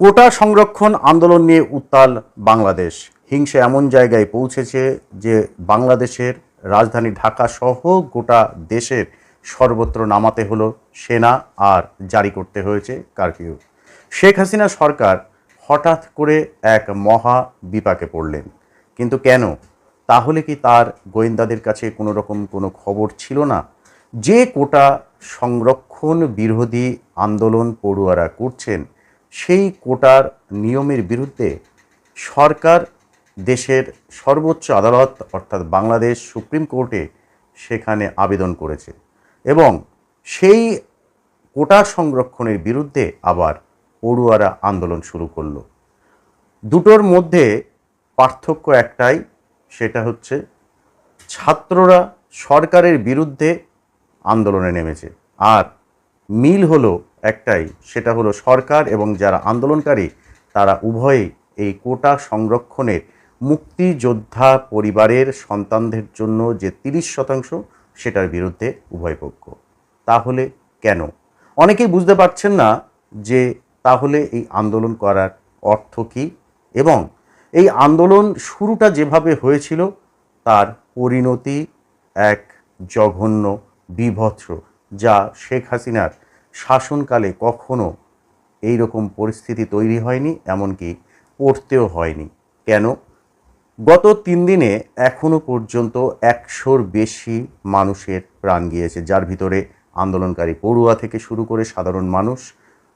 কোটা সংরক্ষণ আন্দোলন নিয়ে উত্তাল বাংলাদেশ। হিংসা এমন জায়গায় পৌঁছেছে যে বাংলাদেশের রাজধানী ঢাকা সহ গোটা দেশের সর্বত্র নামাতে হলো সেনা আর জারি করতে হয়েছে কারফিউ। শেখ হাসিনা সরকার হঠাৎ করে এক মহা বিপাকে পড়লেন। কিন্তু কেন? তাহলে কি তার গোয়েন্দাদের কাছে কোনো রকম কোনো খবর ছিল না? যে কোটা সংরক্ষণ বিরোধী আন্দোলন পড়ুয়ারা করছেন সেই কোটার নিয়মের বিরুদ্ধে সরকার দেশের সর্বোচ্চ আদালত, অর্থাৎ বাংলাদেশ সুপ্রিম কোর্টে সেখানে আবেদন করেছে এবং সেই কোটা সংরক্ষণের বিরুদ্ধে আবার পড়ুয়ারা আন্দোলন শুরু করল। দুটোর মধ্যে পার্থক্য একটাই, সেটা হচ্ছে ছাত্ররা সরকারের বিরুদ্ধে আন্দোলনে নেমেছে। আর মিল হলো একটাই, সেটা হলো সরকার এবং যারা আন্দোলনকারী, তারা উভয়েই এই কোটা সংরক্ষণের মুক্তিযোদ্ধা পরিবারের সন্তানদের জন্য যে তিরিশ শতাংশ, সেটার বিরুদ্ধে উভয় পক্ষ তাহলে কেন? অনেকেই বুঝতে পারছেন না যে তাহলে এই আন্দোলন করার অর্থ কী এবং এই আন্দোলন শুরুটা যেভাবে হয়েছিল, তার পরিণতি এক জঘন্য, বিভৎস যা শেখ হাসিনার শাসনকালে কখনো এই রকম পরিস্থিতি তৈরি হয়নি, এমনকি পড়তেও হয়নি। কেন? গত তিন দিনে এখনও পর্যন্ত একশোর বেশি মানুষের প্রাণ গিয়েছে, যার ভিতরে আন্দোলনকারী পড়ুয়া থেকে শুরু করে সাধারণ মানুষ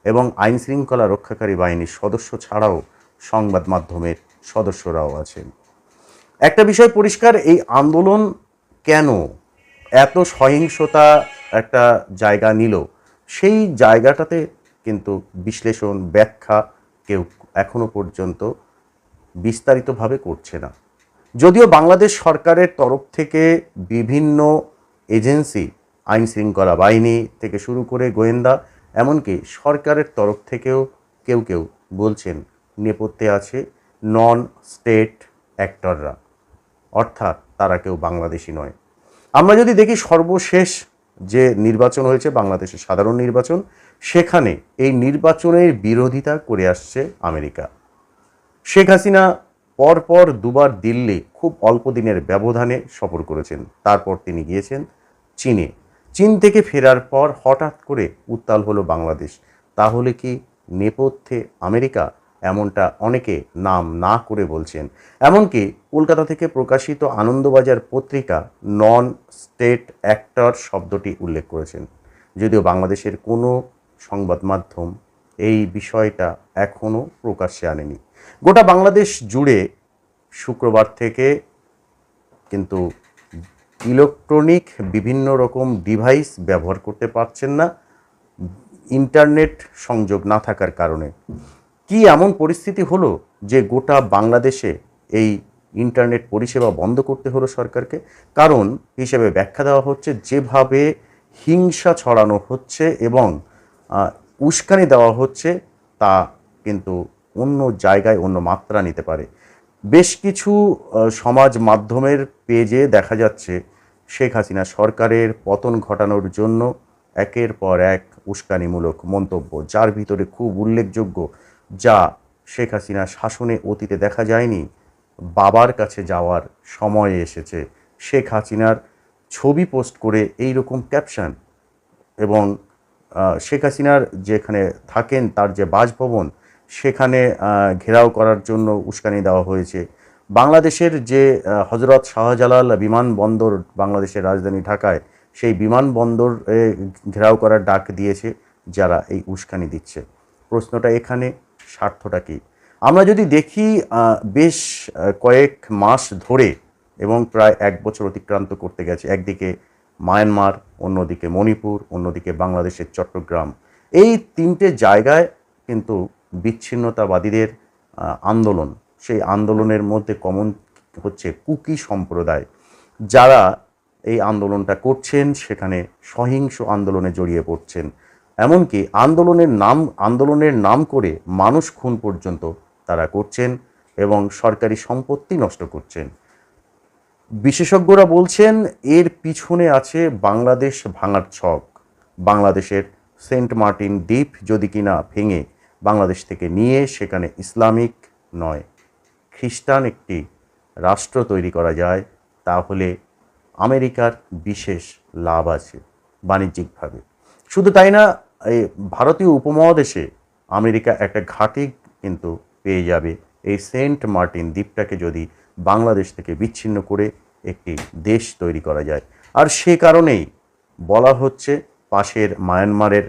এবং আইন শৃঙ্খলা রক্ষাকারী বাহিনীর সদস্য ছাড়াও সংবাদ মাধ্যমের সদস্যরাও আছেন। একটা বিষয় পরিষ্কার, এই আন্দোলন কেন এত সহিংসতা একটা জায়গা নিল, সেই জায়গাটাতে কিন্তু বিশ্লেষণ, ব্যাখ্যা কেউ এখনও পর্যন্ত বিস্তারিতভাবে করছে না। যদিও বাংলাদেশ সরকারের তরফ থেকে বিভিন্ন এজেন্সি আইন শৃঙ্খলা বাহিনী থেকে শুরু করে গোয়েন্দা, এমনকি সরকারের তরফ থেকেও কেউ কেউ বলছেন, নেপথ্যে আছে নন স্টেট অ্যাক্টররা। অর্থাৎ তারা কেউ বাংলাদেশি নয়। আমরা যদি দেখি সর্বশেষ যে নির্বাচন হয়েছে বাংলাদেশের সাধারণ নির্বাচন, সেখানে এই নির্বাচনের বিরোধিতা করে আসছে আমেরিকা। শেখ হাসিনা পরপর দুবার দিল্লি খুব অল্প দিনের ব্যবধানে সফর করেছেন। তারপর তিনি গিয়েছেন চীনে। চীন থেকে ফেরার পর হঠাৎ করে উত্তাল হলো বাংলাদেশ। তাহলে কি নেপথ্যে আমেরিকা এমনটা অনেকে নাম না করে বলছেন। এমনকি কলকাতা থেকে প্রকাশিত আনন্দবাজার পত্রিকা নন স্টেট অ্যাক্টর শব্দটি উল্লেখ করেছেন। যদিও বাংলাদেশের কোনো সংবাদ মাধ্যম এই বিষয়টা এখনও প্রকাশ্যে আনেনি। গোটা বাংলাদেশ জুড়ে শুক্রবার থেকে কিন্তু ইলেকট্রনিক বিভিন্ন রকম ডিভাইস ব্যবহার করতে পারছেন না। ইন্টারনেট সংযোগ না থাকার কারণে। কি এমন পরিস্থিতি হলো যে গোটা বাংলাদেশে এই ইন্টারনেট পরিষেবা বন্ধ করতে হলো সরকারকে? কারণ হিসেবে ব্যাখ্যা দেওয়া হচ্ছে যেভাবে হিংসা ছড়ানো হচ্ছে এবং উস্কানি দেওয়া হচ্ছে তা কিন্তু অন্য জায়গায় অন্য মাত্রা নিতে পারে। বেশ কিছু সমাজ মাধ্যমের পেজে দেখা যাচ্ছে শেখ হাসিনা সরকারের পতন ঘটানোর জন্য একের পর এক উস্কানিমূলক মন্তব্য, যার ভিতরে খুব উল্লেখযোগ্য যা শেখ হাসিনা শাসনে অতীতে দেখা যায়নি, বাবার কাছে যাওয়ার সময় এসেছে। শেখ হাসিনার ছবি পোস্ট করে এই রকম ক্যাপশন এবং শেখ হাসিনার যেখানে থাকেন তার যে বাসভবন, সেখানে ঘেরাও করার জন্য উস্কানি দেওয়া হয়েছে। বাংলাদেশের যে হজরত শাহজালাল বিমানবন্দর বাংলাদেশের রাজধানী ঢাকায়, সেই বিমানবন্দর ঘেরাও করার ডাক দিয়েছে যারা এই উস্কানি দিচ্ছে। প্রশ্নটা এখানে স্বার্থটা কী? আমরা যদি দেখি বেশ কয়েক মাস ধরে এবং প্রায় এক বছর অতিক্রান্ত করতে গেছে। একদিকে মায়ানমার, অন্যদিকে মণিপুর, অন্যদিকে বাংলাদেশের চট্টগ্রাম। এই তিনটে জায়গায় কিন্তু বিচ্ছিন্নতাবাদীদের আন্দোলন, সেই আন্দোলনের মধ্যে কমন হচ্ছে কুকি সম্প্রদায়। যারা এই আন্দোলনটা করছেন, সেখানে সহিংস আন্দোলনে জড়িয়ে পড়ছেন। এমনকি আন্দোলনের নাম আন্দোলনের নাম করে মানুষ খুন পর্যন্ত তারা করছেন এবং সরকারি সম্পত্তি নষ্ট করছেন। বিশেষজ্ঞরা বলছেন, এর পিছনে আছে বাংলাদেশ ভাঙার ছক। বাংলাদেশের সেন্ট মার্টিন দ্বীপ যদি কিনা ভেঙে বাংলাদেশ থেকে নিয়ে, সেখানে ইসলামিক নয়, খ্রিস্টান একটি রাষ্ট্র তৈরি করা যায়, তাহলে আমেরিকার বিশেষ লাভ আছে বাণিজ্যিকভাবে। শুধু তাই না, এই ভারতীয় উপমহাদেশে আমেরিকা একটা ঘাঁটি কিন্তু পেয়ে যাবে। এই সেন্ট মার্টিন দ্বীপটাকে যদি বাংলাদেশ থেকে বিচ্ছিন্ন করে একটি দেশ তৈরি করা যায়। আর সে কারণেই বলা হচ্ছে পাশের মায়ানমারের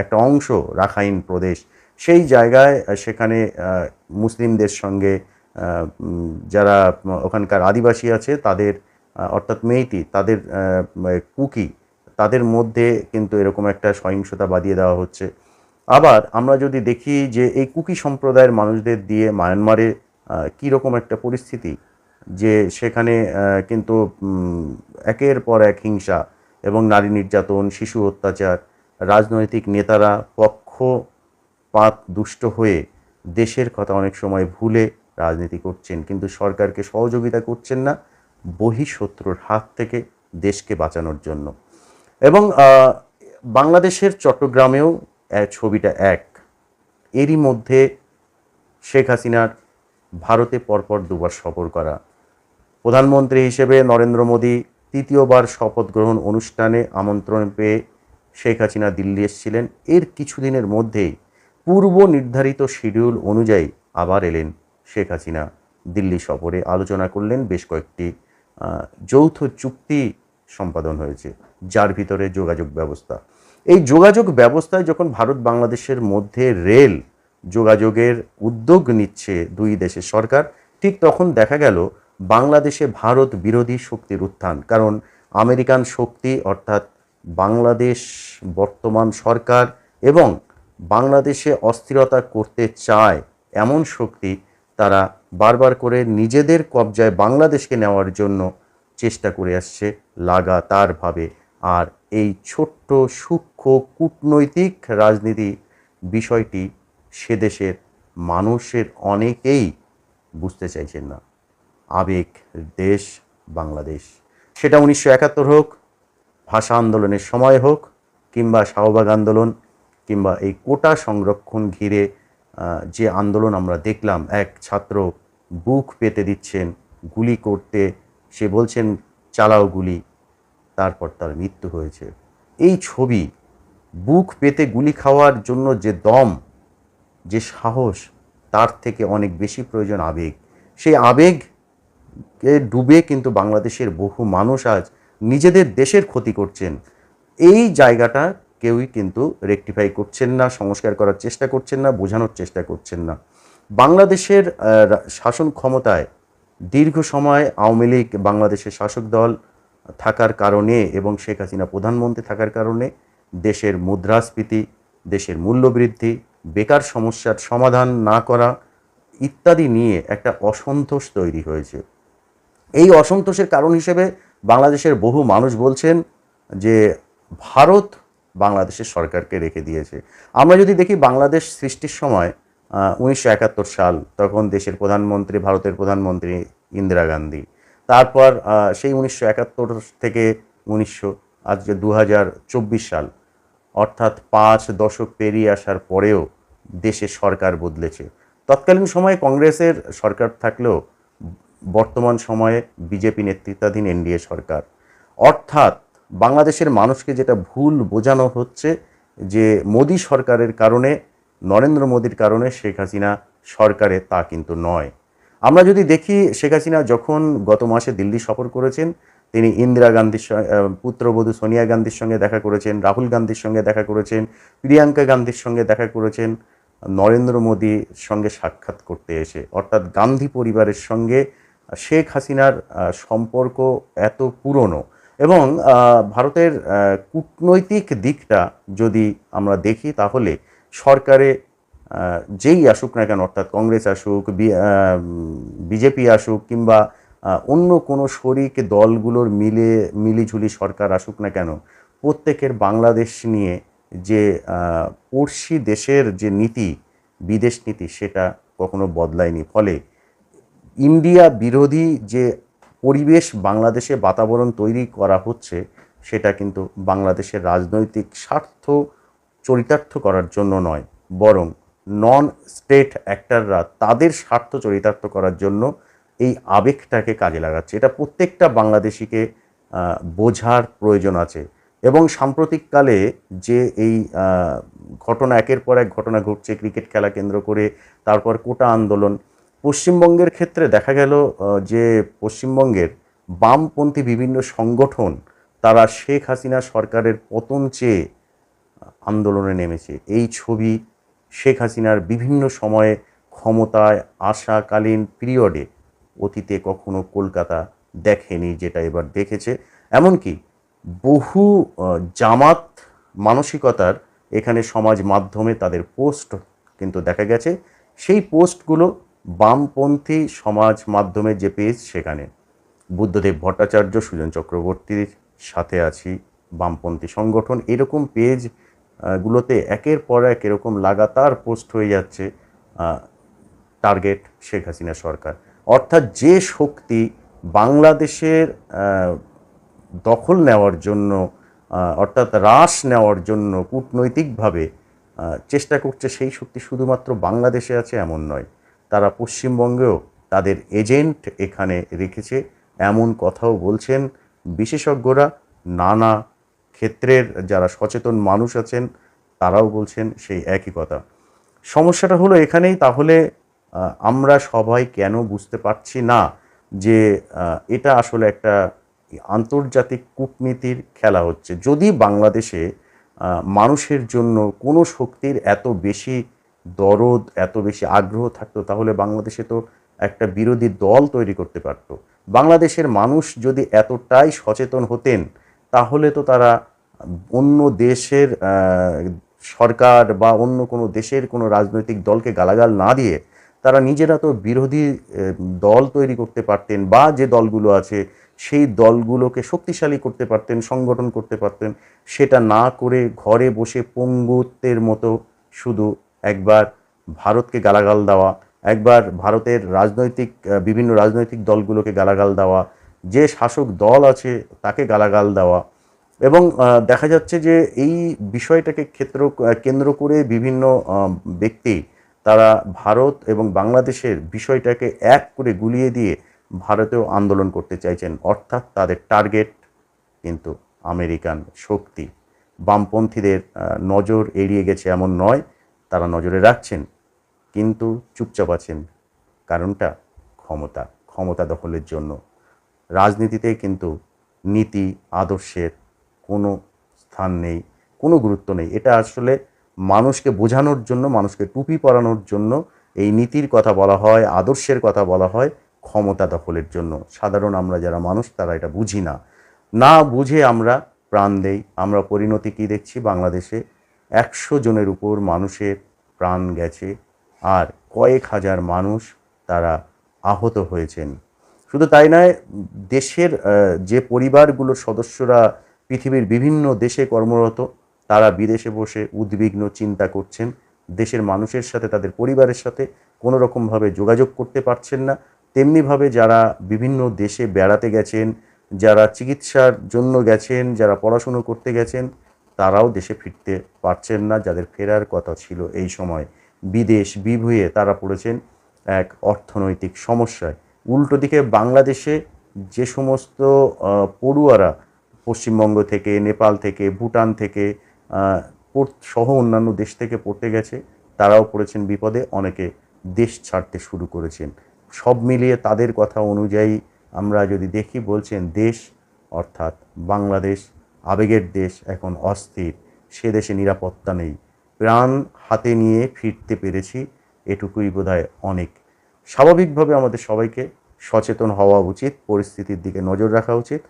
একটা অংশ রাখাইন প্রদেশ। সেই জায়গায় সেখানে মুসলিমদের সঙ্গে যারা ওখানকার আদিবাসী আছে তাদের অর্থাৎ মেইতি তাদের কুকি তাদের মধ্যে কিন্তু এরকম একটা সহিংসতা বাদিয়ে দেওয়া হচ্ছে। আবার আমরা যদি দেখি যে এই কুকি সম্প্রদায়ের মানুষদের দিয়ে মায়ানমারে আহ, কী রকম একটা পরিস্থিতি যে সেখানে কিন্তু একের পর এক হিংসা এবং নারী নির্যাতন শিশু অত্যাচার রাজনৈতিক নেতারা পক্ষপাত দুষ্ট হয়ে দেশের কথা অনেক সময় ভুলে রাজনীতি করছেন। কিন্তু সরকারকে সহযোগিতা করছেন না বহিঃশত্রুর হাত থেকে দেশকে বাঁচানোর জন্য। এবং বাংলাদেশের চট্টগ্রামেও ছবিটা এক। এরই মধ্যে শেখ হাসিনার ভারতে পরপর দুবার সফর করা। প্রধানমন্ত্রী হিসেবে নরেন্দ্র মোদী তৃতীয়বার শপথ গ্রহণ অনুষ্ঠানে আমন্ত্রণ পেয়ে শেখ হাসিনা দিল্লি এসেছিলেন। এর কিছুদিনের মধ্যেই পূর্ব নির্ধারিত শিডিউল অনুযায়ী আবার এলেন শেখ হাসিনা দিল্লি সফরে। আলোচনা করলেন বেশ কয়েকটি যৌথ চুক্তি সম্পাদন হয়েছে। যার ভিতরে যোগাযোগ ব্যবস্থা। এই যোগাযোগ ব্যবস্থায় যখন ভারত বাংলাদেশের মধ্যে রেল যোগাযোগের উদ্যোগ নিচ্ছে দুই দেশের সরকার, ঠিক তখন দেখা গেল বাংলাদেশে ভারত বিরোধী শক্তির উত্থান। কারণ আমেরিকান শক্তি অর্থাৎ বাংলাদেশ বর্তমান সরকার এবং বাংলাদেশে অস্থিরতা করতে চায় এমন শক্তি, তারা বারবার করে নিজেদের কবজায় বাংলাদেশকে নেওয়ার জন্য চেষ্টা করে আসছে, লাগাতারভাবে। আর এই ছোট্ট, সূক্ষ্ম, কূটনৈতিক রাজনীতি বিষয়টি সে দেশের মানুষের অনেকেই বুঝতে চাইছেন না। আবেগ, দেশ, বাংলাদেশ। সেটা উনিশশো একাত্তর হোক, ভাষা আন্দোলনের সময় হোক, কিংবা শাহবাগ আন্দোলন, কিংবা এই কোটা সংরক্ষণ ঘিরে যে আন্দোলন আমরা দেখলাম, এক ছাত্র বুক পেতে দিচ্ছেন, গুলি করতে, সে বলছেন, চালাও গুলি। তারপর তার মৃত্যু হয়েছে। এই ছবি বুক পেতে গুলি খাওয়ার জন্য যে দম, যে সাহস, তার থেকে অনেক বেশি প্রয়োজন আবেগ। সেই আবেগ কে ডুবে কিন্তু বাংলাদেশের বহু মানুষ আজ নিজেদের দেশের ক্ষতি করছেন। এই জায়গাটা কেউই কিন্তু রেকটিফাই করছেন না, সংস্কার করার চেষ্টা করছেন না, বোঝানোর চেষ্টা করছেন না। বাংলাদেশের শাসন ক্ষমতায় দীর্ঘ সময় আওয়ামী লীগ বাংলাদেশের শাসক দল থাকার কারণে এবং শেখ হাসিনা প্রধানমন্ত্রী থাকার কারণে দেশের মুদ্রাস্ফীতি, দেশের মূল্যবৃদ্ধি, বেকার সমস্যার সমাধান না করা ইত্যাদি নিয়ে একটা অসন্তোষ তৈরি হয়েছে। এই অসন্তোষের কারণ হিসেবে বাংলাদেশের বহু মানুষ বলছেন যে ভারত বাংলাদেশের সরকারকে রেখে দিয়েছে। আমরা যদি দেখি বাংলাদেশ সৃষ্টির সময় উনিশশো একাত্তর সাল, তখন দেশের প্রধানমন্ত্রী, ভারতের প্রধানমন্ত্রী ইন্দিরা গান্ধী। তারপর সেই উনিশশো একাত্তর থেকে উনিশশো, আজকে দু হাজার চব্বিশ সাল। অর্থাৎ পাঁচ দশক পেরিয়ে আসার পরেও দেশে সরকার বদলেছে। তৎকালীন সময়ে কংগ্রেসের সরকার থাকলেও বর্তমান সময়ে বিজেপি নেতৃত্বাধীন এনডিএ সরকার। অর্থাৎ বাংলাদেশের মানুষকে যেটা ভুল বোঝানো হচ্ছে যে মোদী সরকারের কারণে, নরেন্দ্র মোদীর কারণে শেখ হাসিনা সরকারে তা কিন্তু নয়। আমরা যদি দেখি শেখ হাসিনা যখন গত মাসে দিল্লি সফর করেছেন, তিনি ইন্দিরা গান্ধীর পুত্রবধূ সোনিয়া গান্ধীর সঙ্গে দেখা করেছেন, রাহুল গান্ধীর সঙ্গে দেখা করেছেন, প্রিয়াঙ্কা গান্ধীর সঙ্গে দেখা করেছেন, নরেন্দ্র মোদীর সঙ্গে সাক্ষাৎ করতে এসে, অর্থাৎ গান্ধী পরিবারের সঙ্গে শেখ হাসিনার সম্পর্ক এত পুরনো। এবং ভারতের কূটনৈতিক দিকটা যদি আমরা দেখি, তাহলে সরকারে যেই আসুক না কেন, অর্থাৎ কংগ্রেস আসুক বিজেপি আসুক, কিংবা অন্য কোনো শরিক দলগুলোর মিলে, মিলিঝুলি সরকার আসুক না কেন, প্রত্যেকের বাংলাদেশ নিয়ে যে পড়শি দেশের যে নীতি, বিদেশ নীতি, সেটা কখনো বদলায়নি। ফলে ইন্ডিয়া বিরোধী যে পরিবেশ বাংলাদেশে বাতাবরণ তৈরি করা হচ্ছে, সেটা কিন্তু বাংলাদেশের রাজনৈতিক স্বার্থ চরিতার্থ করার জন্য নয়, বরং নন স্টেট অ্যাক্টাররা তাদের স্বার্থ চরিতার্থ করার জন্য এই আবেগটাকে কাজে লাগাচ্ছে। এটা প্রত্যেকটা বাংলাদেশিকে বোঝার প্রয়োজন আছে এবং সাম্প্রতিককালে যে এই ঘটনা, একের পর এক ঘটনা ঘটছে, ক্রিকেট খেলা কেন্দ্র করে, তারপর কোটা আন্দোলন, পশ্চিমবঙ্গের ক্ষেত্রে দেখা গেল যে পশ্চিমবঙ্গের বামপন্থী বিভিন্ন সংগঠন, তারা শেখ হাসিনা সরকারের পতন চেয়ে আন্দোলনে নেমেছে। এই ছবি শেখ হাসিনার বিভিন্ন সময়ে ক্ষমতায় আসাকালীন পিরিয়ডে অতীতে কখনো কলকাতা দেখেনি, যেটা এবার দেখেছে। এমনকি বহু জামাত মানসিকতার এখানে সমাজ মাধ্যমে তাদের পোস্ট কিন্তু দেখা গেছে। সেই পোস্টগুলো বামপন্থী সমাজ মাধ্যমে যে পেজ, সেখানে বুদ্ধদেব ভট্টাচার্য, সুজন চক্রবর্তীর সাথে আছি, বামপন্থী সংগঠন, এরকম পেজ গুলোতে একের পর এক এরকম লাগাতার পোস্ট হয়ে যাচ্ছে টার্গেট শেখ হাসিনা সরকার। অর্থাৎ যে শক্তি বাংলাদেশের দখল নেওয়ার জন্য অর্থাৎ হ্রাস নেওয়ার জন্য কূটনৈতিকভাবে চেষ্টা করছে সেই শক্তি শুধুমাত্র বাংলাদেশে আছে এমন নয়, তারা পশ্চিমবঙ্গেও তাদের এজেন্ট এখানে রেখেছে। এমন কথাও বলছেন বিশেষজ্ঞরা, নানা ক্ষেত্রের যারা সচেতন মানুষ আছেন, তারাও বলছেন সেই একই কথা। সমস্যাটা হলো এখানেই, তাহলে আমরা সবাই কেন বুঝতে পারছি না যে এটা আসলে একটা আন্তর্জাতিক কূটনীতির খেলা হচ্ছে। যদি বাংলাদেশে মানুষের জন্য কোনো শক্তির এত বেশি দরদ, এত বেশি আগ্রহ থাকতো, তাহলে বাংলাদেশে তো একটা বিরোধী দল তৈরি করতে পারতো। বাংলাদেশের মানুষ যদি এতটাই সচেতন হতেন তাহলে তো তারা অন্য দেশের সরকার বা অন্য কোনো দেশের কোনো রাজনৈতিক দলকে গালাগাল না দিয়ে তারা নিজেরা তো বিরোধী দল তৈরি করতে পারতেন বা যে দলগুলো আছে সেই দলগুলোকে শক্তিশালী করতে পারতেন, সংগঠন করতে পারতেন। সেটা না করে ঘরে বসে পঙ্গুত্বের মতো শুধু একবার ভারতকে গালাগাল দেওয়া, একবার ভারতের রাজনৈতিক বিভিন্ন রাজনৈতিক দলগুলোকে গালাগাল দেওয়া যে শাসক দল আছে তাকে গালাগাল দেওয়া। এবং দেখা যাচ্ছে যে এই বিষয়টাকে ক্ষেত্র কেন্দ্র করে বিভিন্ন ব্যক্তি তারা ভারত এবং বাংলাদেশের বিষয়টাকে এক করে গুলিয়ে দিয়ে ভারতেও আন্দোলন করতে চাইছেন। অর্থাৎ তাদের টার্গেট কিন্তু আমেরিকান শক্তি। বামপন্থীদের নজর এড়িয়ে গেছে এমন নয়, তারা নজরে রাখছেন। কিন্তু চুপচাপ আছেন। কারণটা ক্ষমতা ক্ষমতা দখলের জন্য। রাজনীতিতে কিন্তু নীতি, আদর্শের কোনো স্থান নেই, কোনো গুরুত্ব নেই। এটা আসলে মানুষকে বোঝানোর জন্য, মানুষকে টুপি পরানোর জন্য এই নীতির কথা বলা হয়, আদর্শের কথা বলা হয় ক্ষমতা দখলের জন্য। সাধারণ আমরা যারা মানুষ, তারা এটা বুঝি না। না বুঝে আমরা প্রাণ দেই। আমরা পরিণতি কী দেখছি? বাংলাদেশে একশো জনের উপর মানুষের প্রাণ গেছে আর কয়েক হাজার মানুষ তারা আহত হয়েছেন। শুধু তাই নয়, দেশের যে পরিবারগুলোর সদস্যরা পৃথিবীর বিভিন্ন দেশে কর্মরত, তারা বিদেশে বসে উদ্বিগ্ন চিন্তা করছেন। দেশের মানুষের সাথে, তাদের পরিবারের সাথে কোনো রকমভাবে যোগাযোগ করতে পারছেন না। তেমনিভাবে যারা বিভিন্ন দেশে বেড়াতে গেছেন, যারা চিকিৎসার জন্য গেছেন, যারা পড়াশুনো করতে গেছেন, তারাও দেশে ফিরতে পারছেন না। যাদের ফেরার কথা ছিল এই সময় বিদেশ বিভুয়ে তারা পড়েছেন এক অর্থনৈতিক সমস্যায়। উল্টো দিকে বাংলাদেশে যে সমস্ত পড়ুয়ারা পশ্চিমবঙ্গ থেকে, নেপাল থেকে, ভুটান থেকে সহ অন্যান্য দেশ থেকে পড়তে গেছে, তারাও পড়েছেন বিপদে, অনেকে দেশ ছাড়তে শুরু করেছেন। সব মিলিয়ে তাদের কথা অনুযায়ী আমরা যদি দেখি বলছেন দেশ, অর্থাৎ বাংলাদেশ, আবেগের দেশ, এখন অস্থির, সে দেশে নিরাপত্তা নেই। প্রাণ হাতে নিয়ে ফিরতে পেরেছি, এটুকুই বোধহয় অনেক। স্বাভাবিকভাবে আমাদের সবাইকে সচেতন হওয়া উচিত, পরিস্থিতির দিকে নজর রাখা উচিত।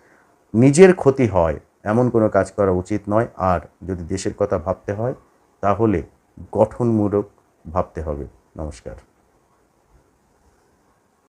নিজের ক্ষতি হয়, এমন কোনো কাজ করা উচিত নয়। আর যদি দেশের কথা ভাবতে হয়, তাহলে গঠনমূলক ভাবতে হবে। নমস্কার।